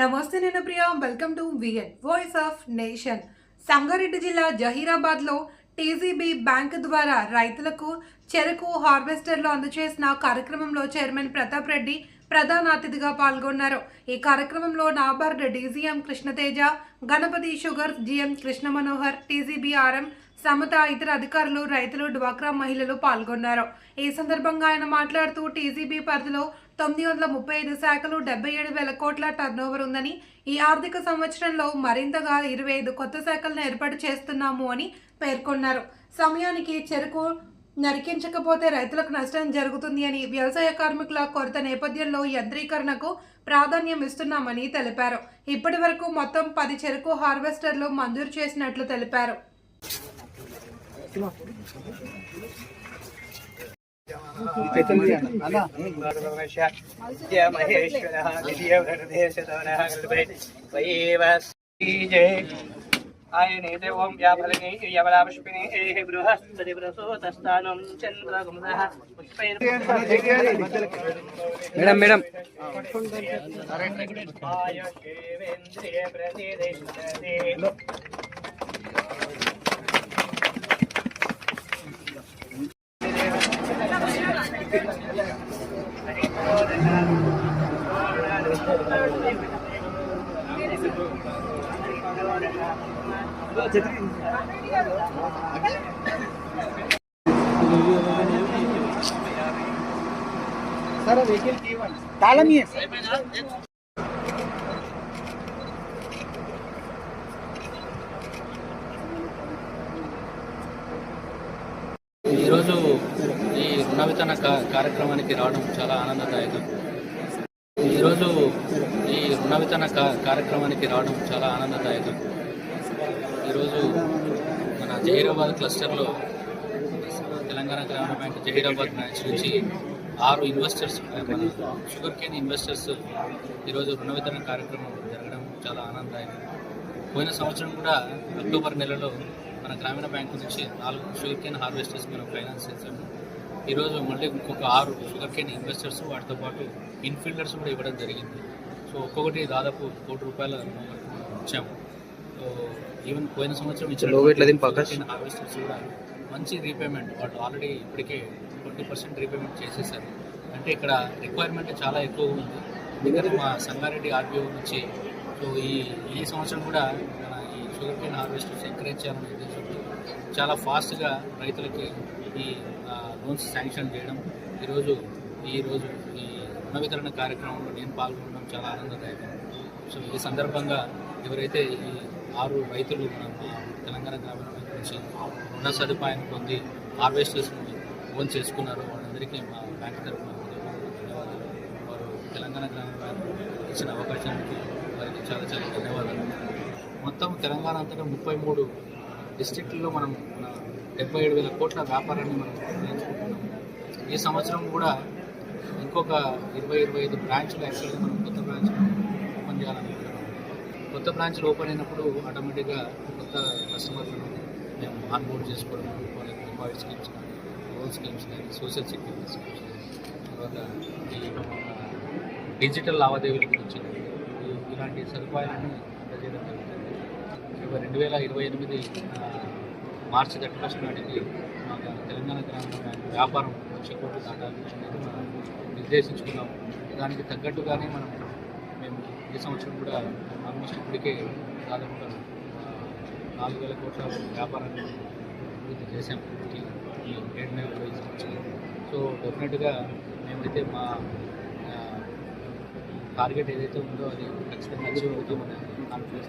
నమస్తే నేను Priya. Welcome to VN voice of nation Sangareddy జిల్లా జహీరాబాద్లో టీజీబీ బ్యాంక్ ద్వారా రైతులకు చెరకు హార్వెస్టర్లు అందజేసిన కార్యక్రమంలో చైర్మన్ ప్రతాప్ రెడ్డి ప్రధాన అతిథిగా పాల్గొన్నారు. ఈ కార్యక్రమంలో NABARD DGM Krishnateja Ganapathi sugar GM Krishna Manohar TGB RM Samatha ఇతర అధికారులు రైతులు డ్వాక్రా మహిళలు పాల్గొన్నారు. ఈ సందర్భంగా ఆయన మాట్లాడుతూ టీజీబీ పరిధిలో తొమ్మిది వందల ముప్పై ఐదు శాఖలు డెబ్బై ఏడు వేల కోట్ల టర్నోవర్ ఉందని ఈ ఆర్థిక సంవత్సరంలో మరింతగా ఇరవై ఐదు కొత్త శాఖలను ఏర్పాటు చేస్తున్నాము అని పేర్కొన్నారు. సమయానికి చెరుకు నరికించకపోతే రైతులకు నష్టం జరుగుతుంది అని వ్యవసాయ కార్మికుల కొరత నేపథ్యంలో యంత్రీకరణకు ప్రాధాన్యం ఇస్తున్నామని తెలిపారు. ఇప్పటి వరకు మొత్తం పది చెరుకు హార్వెస్టర్లు మంజూరు చేసినట్లు తెలిపారు. ఆయనే దేవం వ్యాపరణే యవలాపుష్పిణే బృహస్పతి ప్రసూతస్థానం చంద్రగుమదః మేడం మేడం. ఆయుష్యేంద్రియ ప్రతిదిష్టతే తాళం ఈరోజు ఈ రుణ వితరణ కార్యక్రమానికి రావడం చాలా ఆనందదాయకం. ఈరోజు ఈ రుణ వితరణ కార్యక్రమానికి రావడం చాలా ఆనందదాయకం. ఈరోజు మన జహీరాబాద్ క్లస్టర్లో తెలంగాణ గ్రామీణ బ్యాంక్ జహీరాబాద్ బ్రాంచ్ నుంచి ఆరు ఇన్వెస్టర్స్ మన షుగర్ కేన్ ఇన్వెస్టర్స్ ఈరోజు రుణ వితరణ కార్యక్రమం జరగడం చాలా ఆనందదాయకం. పోయిన సంవత్సరం కూడా అక్టోబర్ నెలలో మన గ్రామీణ బ్యాంకు నుంచి నాలుగు షుగర్ కేన్ హార్వెస్టర్స్ మనం ఫైనాన్స్ చేసాము ఈరోజు మళ్ళీ ఇంకొక ఆరు షుగర్ కేన్ ఇన్వెస్టర్స్ వాటితో పాటు ఇన్ఫీల్డర్స్ కూడా ఇవ్వడం జరిగింది. సో ఒక్కొక్కటి దాదాపు కోటి రూపాయల ఇచ్చాము సో ఈవెన్ పోయిన సంవత్సరం ఇచ్చిన. హార్వెస్టర్స్ కూడా మంచి రీపేమెంట్ వాళ్ళు ఆల్రెడీ ఇప్పటికే ట్వంటీ పర్సెంట్ రీపేమెంట్ చేసేసారు. అంటే ఇక్కడ రిక్వైర్మెంట్ చాలా ఎక్కువ ఉంది. అందుకని మా సంగారెడ్డి ఆర్బీఓ నుంచి సో ఈ ఈ సంవత్సరం కూడా మన ఈ షుగర్ కేన్ హార్వెస్టర్స్ ఎంకరేజ్ చేయాలనే ఉద్దేశంతో చాలా ఫాస్ట్గా రైతులకి ఈ లోన్స్ శాంక్షన్ చేయడం. ఈరోజు ఈరోజు ఈ రుణ వితరణ కార్యక్రమంలో నేను పాల్గొనడం చాలా ఆనందదాయకం. సో ఈ సందర్భంగా ఎవరైతే ఈ ఆరు రైతులు మన తెలంగాణ గ్రామీణ బ్యాంక్ నుంచి రుణ సదుపాయం పొంది హార్వెస్టర్స్ ఓన్ చేసుకున్నారో వాళ్ళందరికీ మా బ్యాంక్ తరఫున ధన్యవాదాలు. వారు తెలంగాణ గ్రామీణ బ్యాంక్ ఇచ్చిన అవకాశానికి వారికి చాలా చాలా ధన్యవాదాలు. మొత్తం తెలంగాణ అంతటా ముప్పై మూడు డిస్టిక్లలో మనం డెబ్బై ఏడు వేల కోట్ల వ్యాపారాన్ని మనం నేర్చుకుంటున్నాం ఈ సంవత్సరం కూడా ఇంకొక ఇరవై ఇరవై ఐదు బ్రాంచ్లు యాక్చువల్గా మనం కొత్త బ్రాంచ్ ఓపెన్ చేయాలనుకుంటున్నాం. కొత్త బ్రాంచ్లు ఓపెన్ అయినప్పుడు ఆటోమేటిక్గా కొత్త కస్టమర్లను మేము ఆన్బోర్డ్ చేసుకోవడం వాళ్ళకి డిపాజిట్ స్కీమ్స్ కానీ లోన్ స్కీమ్స్ కానీ సోషల్ సెక్యూరిటీ స్కీమ్స్ తర్వాత ఈ డిజిటల్ లావాదేవీల గురించి ఇలాంటి సదుపాయాలను అందజేయడం జరుగుతుంది రెండు వేల ఇరవై ఎనిమిది మార్చి థర్టీ ఫస్ట్ నాటికి మా తెలంగాణ గ్రామీణ బ్యాంక్ వ్యాపారం లక్ష కోట్లు దాటాలి అనేది మనం నిర్దేశించుకున్నాము. దానికి తగ్గట్టుగానే మనం మేము ఈ సంవత్సరం కూడా ఆల్మోస్ట్ ఇప్పటికే దాదాపుగా నాలుగు వేల కోట్ల వ్యాపారాన్ని అభివృద్ధి చేశాం ఈ ఏడు నెలల్లో ఈ సంవత్సరం. సో డెఫినెట్గా మేమైతే మా టార్గెట్ ఏదైతే ఉందో అది ఖచ్చితంగా అచీవ్ అవుతామని కాన్ఫిడెన్స్